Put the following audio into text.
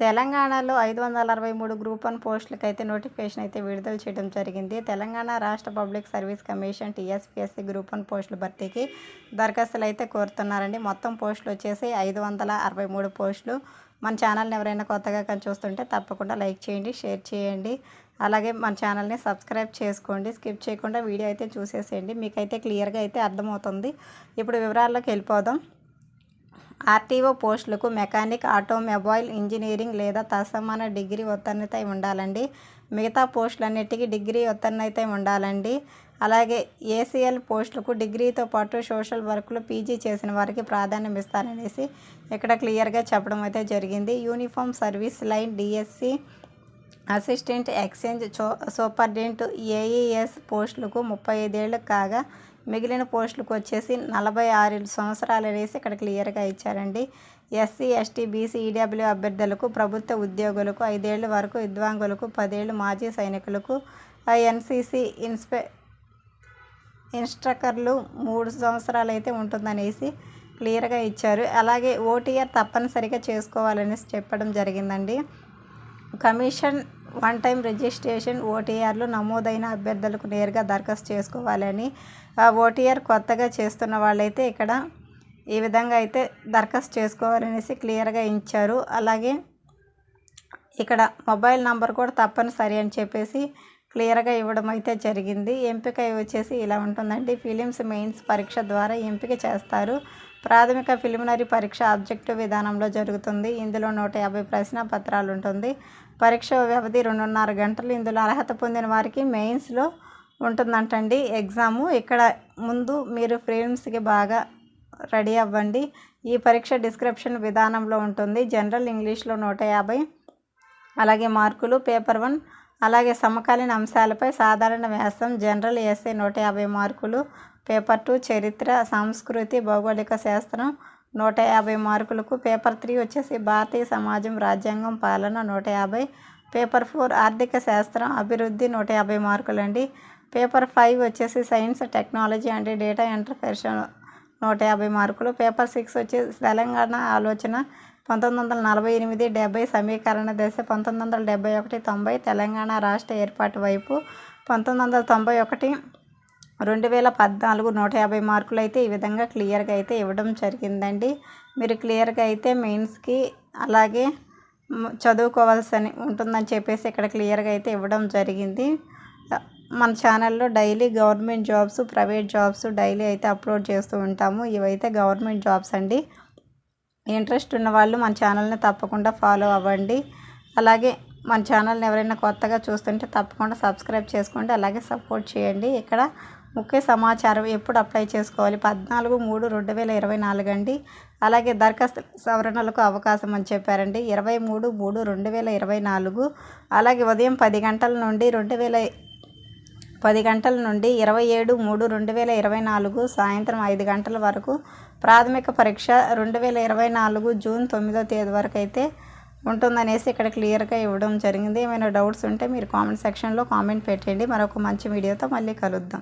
తెలంగాణలో ఐదు వందల అరవై మూడు గ్రూప్ వన్ పోస్టులకు అయితే నోటిఫికేషన్ అయితే విడుదల చేయడం జరిగింది. తెలంగాణ రాష్ట్ర public service commission TSPSC group one పోస్టుల భర్తీకి దరఖాస్తులు అయితే కోరుతున్నారండి. మొత్తం పోస్టులు వచ్చేసి ఐదు వందల అరవై మూడు పోస్టులు. మన ఛానల్ని ఎవరైనా కొత్తగా కానీ చూస్తుంటే తప్పకుండా లైక్ చేయండి షేర్ చేయండి. అలాగే మన ఛానల్ని సబ్స్క్రైబ్ చేసుకోండి. స్కిప్ చేయకుండా వీడియో అయితే చూసేసేయండి. మీకైతే క్లియర్గా అయితే అర్థమవుతుంది. ఇప్పుడు వివరాల్లోకి వెళ్ళిపోదాం. ఆర్టీఓ పోస్టులకు మెకానిక్ ఆటోమొబైల్ ఇంజనీరింగ్ లేదా తత్సమాన డిగ్రీ ఉత్తీర్ణత ఉండాలండి. మిగతా పోస్టులన్నిటికీ డిగ్రీ ఉత్తీర్ణత ఉండాలండి. అలాగే ఏసీఎల్ పోస్టులకు డిగ్రీతో పాటు సోషల్ వర్క్లో పీజీ చేసిన వారికి ప్రాధాన్యం ఇస్తారనేసి ఇక్కడ క్లియర్గా చెప్పడం అయితే జరిగింది. Uniform service line D S C assistant exchange చో సూపర్డెంట్ ఏఈఎస్ పోస్టులకు ముప్పై ఐదేళ్ళు కాగా మిగిలిన పోస్టులకు వచ్చేసి నలభై ఆరు సంవత్సరాలు అనేసి ఇక్కడ క్లియర్గా ఇచ్చారండి. ఎస్సీ ఎస్టీ బీసీ ఈడబ్ల్యూ అభ్యర్థులకు ప్రభుత్వ ఉద్యోగులకు ఐదేళ్ళ వరకు విద్వాంగులకు పదేళ్ళు మాజీ సైనికులకు ఎన్సీసీ ఇన్స్పె ఇన్స్ట్రక్టర్లు మూడు సంవత్సరాలు అయితే ఉంటుందనేసి క్లియర్గా ఇచ్చారు. అలాగే ఓటీఆర్ తప్పనిసరిగా చేసుకోవాలనేసి చెప్పడం జరిగిందండి. కమిషన్ వన్ టైం రిజిస్ట్రేషన్ ఓటీఆర్లు నమోదైన అభ్యర్థులకు నేరుగా దరఖాస్తు చేసుకోవాలని ఓటీఆర్ కొత్తగా చేస్తున్న వాళ్ళైతే ఇక్కడ ఈ విధంగా అయితే దరఖాస్తు చేసుకోవాలనేసి క్లియర్గా ఇచ్చారు. అలాగే ఇక్కడ మొబైల్ నంబర్ కూడా తప్పనిసరి అని చెప్పేసి క్లియర్గా ఇవ్వడం అయితే జరిగింది. ఎంపిక వచ్చేసి ఇలా ఉంటుందండి. ఫిలిమ్స్ మెయిన్స్ పరీక్ష ద్వారా ఎంపిక చేస్తారు. ప్రాథమిక ప్రిలిమినరీ పరీక్ష ఆబ్జెక్టివ్ విధానంలో జరుగుతుంది. ఇందులో నూట యాభై ప్రశ్న పత్రాలు ఉంటుంది పరీక్ష వ్యవధి రెండున్నర గంటలు. ఇందులో అర్హత పొందిన వారికి మెయిన్స్లో ఉంటుందంటండి ఎగ్జాము. ఇక్కడ ముందు మీరు ఫ్రేమ్స్కి బాగా రెడీ అవ్వండి. ఈ పరీక్ష డిస్క్రిప్షన్ విధానంలో ఉంటుంది. జనరల్ ఇంగ్లీష్లో నూట యాభై అలాగే మార్కులు పేపర్ వన్ అలాగే సమకాలీన అంశాలపై సాధారణ వ్యాసం జనరల్ ఎస్ఏ నూట యాభై మార్కులు పేపర్ టూ చరిత్ర సంస్కృతి భౌగోళిక శాస్త్రం నూట యాభై మార్కులకు పేపర్ త్రీ వచ్చేసి భారతీయ సమాజం రాజ్యాంగం పాలన నూట యాభై పేపర్ ఫోర్ ఆర్థిక శాస్త్రం అభివృద్ధి నూట యాభై మార్కులు అండి పేపర్ ఫైవ్ వచ్చేసి science technology and data interpretation నూట యాభై మార్కులు పేపర్ సిక్స్ వచ్చేసి తెలంగాణ ఆలోచన పంతొమ్మిది వందల నలభై ఎనిమిది డెబ్బై సమీకరణ దశ పంతొమ్మిది వందల డెబ్బై ఒకటి తొంభై తెలంగాణ రాష్ట్ర ఏర్పాటు వైపు పంతొమ్మిది వందల తొంభై ఒకటి రెండు వేల పద్నాలుగు నూట యాభై మార్కులు అయితే ఈ విధంగా క్లియర్గా అయితే ఇవ్వడం జరిగిందండి. మీరు క్లియర్గా అయితే మెయిన్స్కి అలాగే చదువుకోవాల్సి ఉంటుందని చెప్పేసి ఇక్కడ క్లియర్గా అయితే ఇవ్వడం జరిగింది. మన ఛానల్లో daily government jobs private jobs daily అయితే అప్లోడ్ చేస్తూ ఉంటాము. ఇవైతే గవర్నమెంట్ జాబ్స్ అండి. ఇంట్రెస్ట్ ఉన్న వాళ్ళు మన ఛానల్ని తప్పకుండా ఫాలో అవ్వండి. అలాగే మన ఛానల్ని ఎవరైనా కొత్తగా చూస్తుంటే తప్పకుండా సబ్స్క్రైబ్ చేసుకోండి. అలాగే సపోర్ట్ చేయండి. ఇక్కడ ముఖ్య సమాచారం ఎప్పుడు అప్లై చేసుకోవాలి? పద్నాలుగు మూడు రెండు వేల ఇరవై నాలుగు అండి. అలాగే దరఖాస్తు సవరణలకు అవకాశం అని చెప్పారండి. ఇరవై మూడు మూడు రెండు వేల ఇరవై నాలుగు. అలాగే ఉదయం పది గంటల నుండి రెండు వేల పది గంటల నుండి ఇరవై ఏడు మూడు రెండు వేల ఇరవై నాలుగు సాయంత్రం ఐదు గంటల వరకు ప్రాథమిక పరీక్ష రెండు వేల ఇరవై నాలుగు జూన్ తొమ్మిదో తేదీ వరకు అయితే ఉంటుందనేసి ఇక్కడ క్లియర్గా ఇవ్వడం జరిగింది. ఏమైనా డౌట్స్ ఉంటే మీరు కామెంట్ సెక్షన్లో కామెంట్ పెట్టండి. మరొక మంచి వీడియోతో మళ్ళీ కలుద్దాం.